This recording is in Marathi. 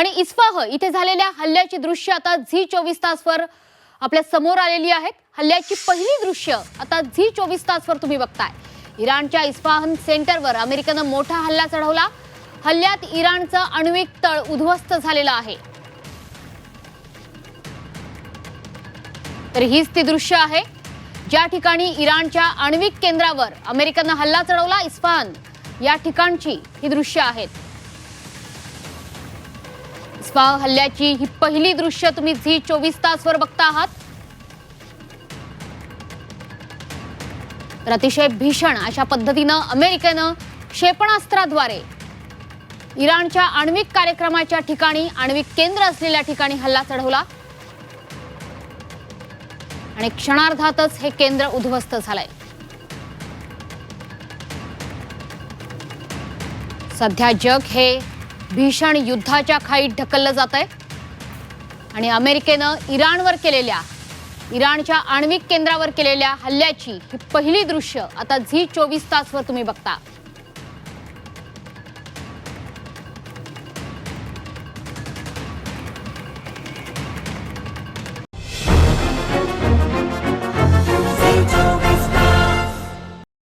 आणि इस्फाह इथे झालेल्या हल्ल्याची दृश्य आता झी चोवीस तासवर आपल्यासमोर आलेली आहेत. हल्ल्याची पहिली दृश्य आता झी चोवीस तासवर तुम्ही बघताय. इराणच्या इस्फाहन सेंटरवर अमेरिकेनं मोठा हल्ला चढवला. हल्ल्यात इराणचं आण्विक तळ उद्ध्वस्त झालेलं आहे. तर हीच ती दृश्य आहे. ज्या ठिकाणी इराणच्या आण्विक केंद्रावर अमेरिकेनं हल्ला चढवला इस्फान या ठिकाणची ही दृश्य आहेत. स्पा हल्ल्याची ही पहिली दृश्य तुम्ही झी चोवीस तासवर बघता आहात. तर अतिशय भीषण अशा पद्धतीनं अमेरिकेनं क्षेपणास्त्राद्वारे इराणच्या आण्विक कार्यक्रमाच्या ठिकाणी आण्विक केंद्र असलेल्या ठिकाणी हल्ला चढवला. आणि क्षणार्धातच हे केंद्र उद्ध्वस्त झालंय. सध्या जग हे भीषण युद्धाच्या खाईत ढकललं जात आहे. आणि अमेरिकेनं इराणवर केलेल्या इराणच्या आण्विक केंद्रावर केलेल्या हल्ल्याची ही पहिली दृश्य आता झी चोवीस तासवर तुम्ही बघता.